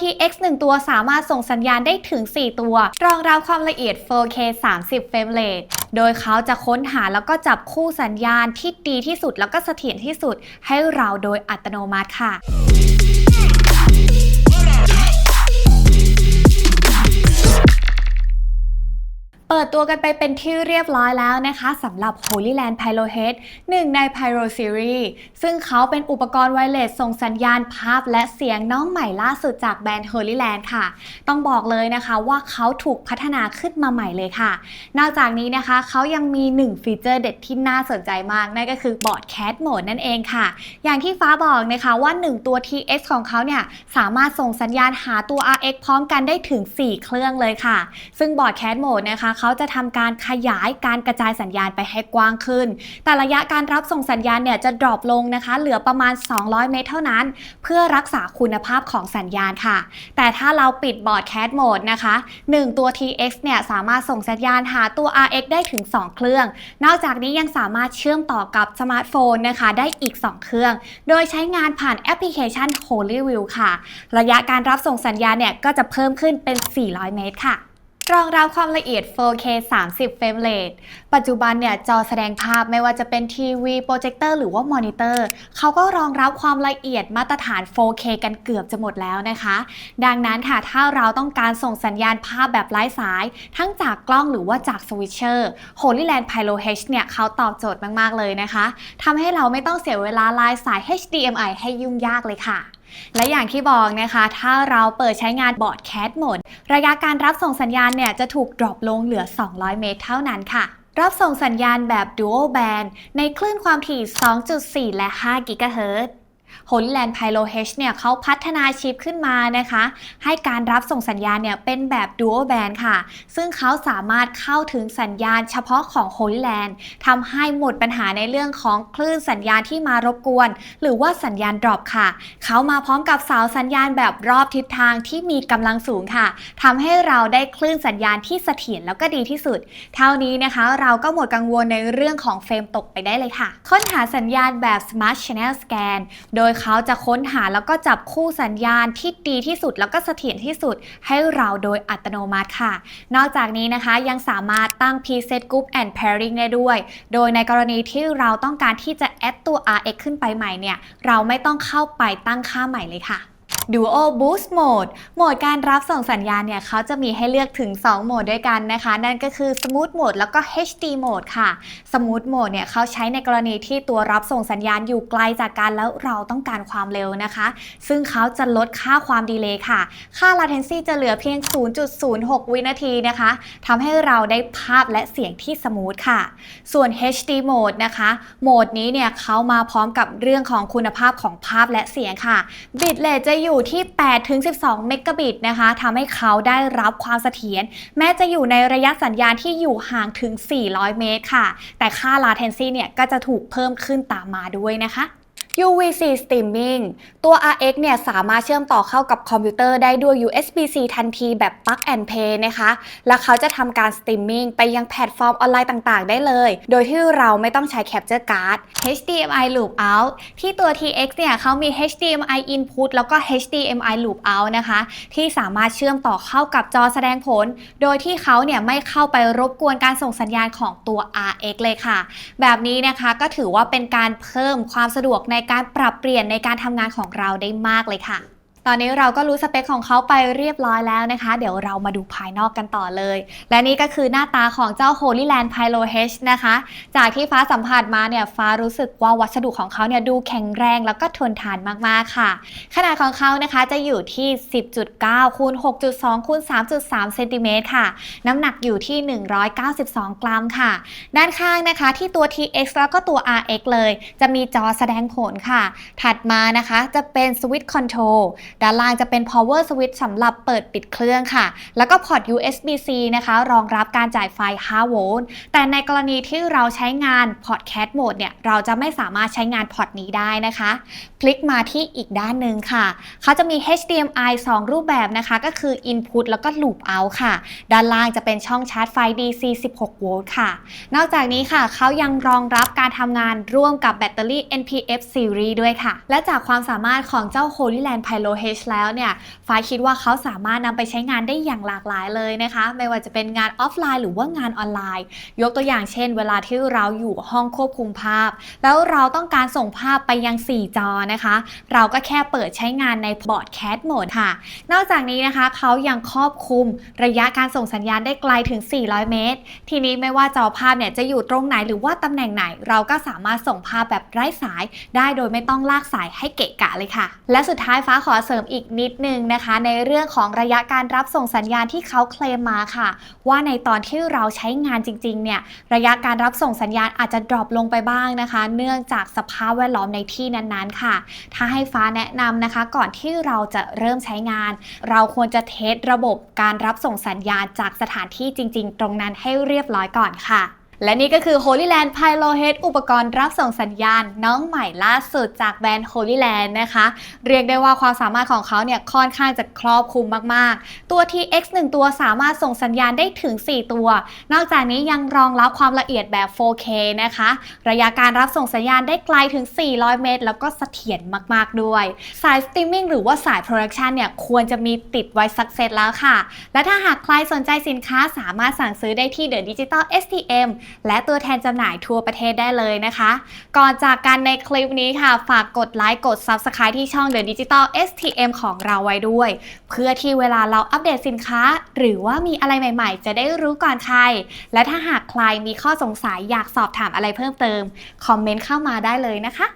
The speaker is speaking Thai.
TX 1 ตัวสามารถส่งสัญญาณได้ถึง 4 ตัว รองรับความละเอียด 4K 30 เฟรมเรทโดยเขาจะค้นหาแล้วก็จับคู่สัญญาณที่ดีที่สุดแล้วก็เสถียรที่สุดให้เราโดยอัตโนมัติค่ะ เปิดตัวกันไปเป็นที่เรียบร้อยแล้วนะคะสำหรับ Holy Land Pyro Head หนึ่งใน Pyro Series ซึ่งเขาเป็นอุปกรณ์ไวเลสส่งสัญญาณภาพและเสียงน้องใหม่ล่าสุดจากแบรนด์ Holy Land ค่ะ ต้องบอกเลยนะคะว่าเขาถูกพัฒนาขึ้นมาใหม่เลยค่ะ นอกจากนี้นะคะเขายังมี1ฟีเจอร์เด็ดที่น่าสนใจมาก นั่นก็คือบอร์ด Cat Mode นั่นเองค่ะ อย่างที่ฟ้าบอกนะคะว่า 1 ตัว TX ของเขาเนี่ยสามารถส่งสัญญาณหาตัว RX พร้อมกันได้ถึง 4 เครื่องเลยค่ะ ซึ่งบอร์ด Cat Mode นะคะเขาจะทำการขยายการกระจายสัญญาณไปให้กว้างขึ้น แต่ระยะการรับส่งสัญญาณเนี่ยจะดรอปลงนะคะ เหลือประมาณ 200 เมตรเท่านั้น เพื่อรักษาคุณภาพของสัญญาณค่ะ แต่ถ้าเราปิดบอร์ด Cat Mode นะคะ 1 ตัว TX เนี่ยสามารถส่งสัญญาณหาตัว RX ได้ถึง 2 เครื่อง นอกจากนี้ยังสามารถเชื่อมต่อกับสมาร์ทโฟนนะคะได้อีก 2 เครื่อง โดยใช้งานผ่านแอปพลิเคชัน Holy View ค่ะ ระยะการรับส่งสัญญาณเนี่ยก็จะเพิ่มขึ้นเป็น 400 เมตรค่ะ รองรับความละเอียด 4K 30 เฟรมเรท ปัจจุบันเนี่ยจอแสดงภาพไม่ว่าจะเป็นทีวี โปรเจคเตอร์หรือว่ามอนิเตอร์ เขาก็รองรับความละเอียดมาตรฐาน 4K กันเกือบจะหมดแล้วนะคะ ดังนั้นค่ะ ถ้าเราต้องการส่งสัญญาณภาพแบบไร้สาย ทั้งจากกล้องหรือว่าจากสวิตเชอร์ Holy Land Pyro H เนี่ยเขาตอบโจทย์มาก ๆ เลยนะคะ ทำให้เราไม่ต้องเสียเวลาลายสาย HDMI ให้ยุ่งยากเลยค่ะ และอย่างที่บอกนะคะ ถ้าเราเปิดใช้งานบอร์ดแคตหมด ระยะการรับส่งสัญญาณเนี่ยจะถูกดรอปลงเหลือ 200 เมตรเท่านั้นค่ะ รับส่งสัญญาณแบบ Dual Band ในคลื่นความถี่ 2.4 และ 5 GHz Holy Land Pyro H เนี่ยเขาพัฒนาชิปขึ้นมานะคะ ให้การรับส่งสัญญาณเนี่ยเป็นแบบ Dual Band ค่ะ ซึ่งเขาสามารถเข้าถึงสัญญาณเฉพาะของ Holy Land ทำให้หมดปัญหาในเรื่องของคลื่นสัญญาณที่มารบกวน หรือว่าสัญญาณดรอปค่ะ เขามาพร้อมกับเสาสัญญาณแบบรอบทิศทางที่มีกำลังสูงค่ะทำให้เราได้คลื่นสัญญาณที่เสถียรแล้วก็ดีที่สุด เท่านี้นะคะ เราก็หมดกังวลในเรื่องของเฟรมตกไปได้เลยค่ะ ค้นหาสัญญาณแบบ Smart Channel Scan โดยเขาจะค้นหาแล้วก็จับคู่สัญญาณที่ดีที่สุดแล้วก็เสถียรที่สุดให้เราโดยอัตโนมัติค่ะ นอกจากนี้นะคะยังสามารถตั้ง preset group and pairing ได้ด้วย โดยในกรณีที่เราต้องการที่จะแอดตัว RX ขึ้นไปใหม่เนี่ย เราไม่ต้องเข้าไปตั้งค่าใหม่เลยค่ะ Duo Boost Mode โหมดการรับส่งสัญญาณเนี่ยเขาจะมีให้เลือกถึง 2 โหมดด้วยกันนะคะ นั่นก็คือ Smooth Mode แล้วก็ HD Mode ค่ะ Smooth Mode เนี่ยเขาใช้ในกรณีที่ตัวรับส่งสัญญาณอยู่ไกลจากกันแล้วเราต้องการความเร็วนะคะ ซึ่งเขาจะลดค่าความดีเลย์ค่ะ ค่า latency จะเหลือเพียง 0.06 วินาทีนะคะทำให้เราได้ภาพและเสียงที่สมูทค่ะ ส่วน HD Mode นะคะ โหมดนี้เนี่ยเขามาพร้อมกับเรื่องของคุณภาพของภาพและเสียงค่ะบิตเรทจะอยู่อยู่ที่ 8-12 เมกะบิตนะคะทำให้เขาได้รับความเสถียรแม้จะอยู่ในระยะสัญญาณที่อยู่ห่างถึง 400 เมตรค่ะ แต่ค่า latency เนี่ยก็จะถูกเพิ่มขึ้นตามมาด้วยนะคะ UVC Streaming ตัว RX เนี่ยสามารถเชื่อมต่อเข้ากับคอมพิวเตอร์ได้ด้วย USB-C ทันทีแบบ Plug and Play นะคะ และเขาจะทำการ Streaming ไปยังแพลตฟอร์มออนไลน์ต่างๆ ได้เลย โดยที่เราไม่ต้องใช้ Capture Card HDMI Loop Out ที่ตัว TX เนี่ยเขามี HDMI Input แล้วก็ HDMI Loop Out นะคะ ที่สามารถเชื่อมต่อเข้ากับจอแสดงผล โดยที่เขาเนี่ยไม่เข้าไปรบกวนการส่งสัญญาณของตัว RX เลยค่ะ แบบนี้นะคะก็ถือว่าเป็นการเพิ่มความสะดวกในการปรับเปลี่ยนในการทำงานของเราได้มากเลยค่ะ ตอนนี้เราก็รู้สเปคของเขาไปเรียบร้อยแล้วนะคะ เดี๋ยวเรามาดูภายนอกกันต่อเลย และนี่ก็คือหน้าตาของเจ้า Holy Land Pyro H นะคะ จากที่ฟ้าสัมผัสมาเนี่ยฟ้ารู้สึกว่าวัสดุของเขาเนี่ยดูแข็งแรงแล้วก็ทนทานมากๆค่ะ ขนาดของเขานะคะจะอยู่ที่ 10.9คูณ6.2คูณ3.3เซนติเมตรค่ะ น้ำหนักอยู่ที่ 192 กรัมค่ะ ด้านข้างนะคะที่ตัว TX แล้วก็ตัว RX เลย จะมีจอแสดงผลค่ะ ถัดมานะคะจะเป็น Switch Control ด้านล่างจะเป็น power switch สำหรับเปิดปิดเครื่องค่ะ แล้วก็พอร์ต USB-C นะคะ รองรับการจ่ายไฟ 5 โวลต์ แต่ในกรณีที่เราใช้งานพอร์ต cat mode เนี่ย เราจะไม่สามารถใช้งานพอร์ตนี้ได้นะคะ พลิกมาที่อีกด้านหนึ่งค่ะ เขาจะมี HDMI 2 รูปแบบนะคะ ก็คือ input แล้วก็ loop out ค่ะ ด้านล่างจะเป็นช่องชาร์จไฟ DC 16 โวลต์ค่ะ นอกจากนี้ค่ะ เขายังรองรับการทำงานร่วมกับแบตเตอรี่ NPF series ด้วยค่ะ และจากความสามารถของเจ้า Holy Land Pyro H แล้วเนี่ยฟ้าคิดว่าเขาสามารถนำไปใช้งานได้อย่างหลากหลายเลยนะคะ ไม่ว่าจะเป็นงานออฟไลน์หรือว่างานออนไลน์ ยกตัวอย่างเช่น เวลาที่เราอยู่ห้องควบคุมภาพ แล้วเราต้องการส่งภาพไปยัง 4 จอนะคะ เราก็แค่เปิดใช้งานในบอร์ดแคสโหมดค่ะ นอกจากนี้นะคะเขายังครอบคลุมระยะการส่งสัญญาณได้ไกลถึง 400 เมตร ทีนี้ไม่ว่าจอภาพเนี่ยจะอยู่ตรงไหนหรือว่าตำแหน่งไหน เราก็สามารถส่งภาพแบบไร้สาย ได้โดยไม่ต้องลากสายให้เกะกะเลยค่ะ และสุดท้ายฟ้าขอเสริมอีกนิดนึงนะคะ ในเรื่องของระยะการรับส่งสัญญาณที่เขาเคลมมาค่ะ ว่าในตอนที่เราใช้งานจริงๆเนี่ยระยะการรับส่งสัญญาณอาจจะดรอปลงไปบ้างนะคะ เนื่องจากสภาพแวดล้อมในที่นั้นๆค่ะ ถ้าให้ฟ้าแนะนำนะคะ ก่อนที่เราจะเริ่มใช้งาน เราควรจะเทสระบบการรับส่งสัญญาณจากสถานที่จริง ๆ ตรงนั้นให้เรียบร้อยก่อนค่ะ และนี่ก็คือ Holy Land p y l o h e a d อุปกรณ์รับส่งสัญญาณ น้องใหม่ล่าสุดจากแบรนด์ Holy Land นะคะ เรียกได้ว่าความสามารถของเขาเนี่ยค่อนข้างจะครอบคลุมมาก ๆ ตัว TX 1 ตัวสามารถส่งสัญญาณได้ถึง 4 ตัว นอกจากนี้ยังรองรับความละเอียดแบบ 4K นะคะ ระยะการรับส่งสัญญาณได้ไกลถึง 400 เมตร แล้วก็เสถียรมาก ๆ ด้วย สายสตรีมมิ่งหรือว่าสายโปรดักชันเนี่ยควรจะมีติดไว้สักเซตแล้วค่ะ และถ้าหากใครสนใจสินค้าสามารถสั่งซื้อได้ที่ The Digital STM และตัวแทนจำหน่ายทั่วประเทศได้เลยนะคะ ก่อนจากกันในคลิปนี้ค่ะ ฝากกดไลค์กด Subscribe ที่ช่อง The Digital STM ของเราไว้ด้วย เพื่อที่เวลาเราอัปเดตสินค้า หรือว่ามีอะไรใหม่ๆ จะได้รู้ก่อนใคร และถ้าหากใครมีข้อสงสัยอยากสอบถามอะไรเพิ่มเติม คอมเมนต์เข้ามาได้เลยนะคะ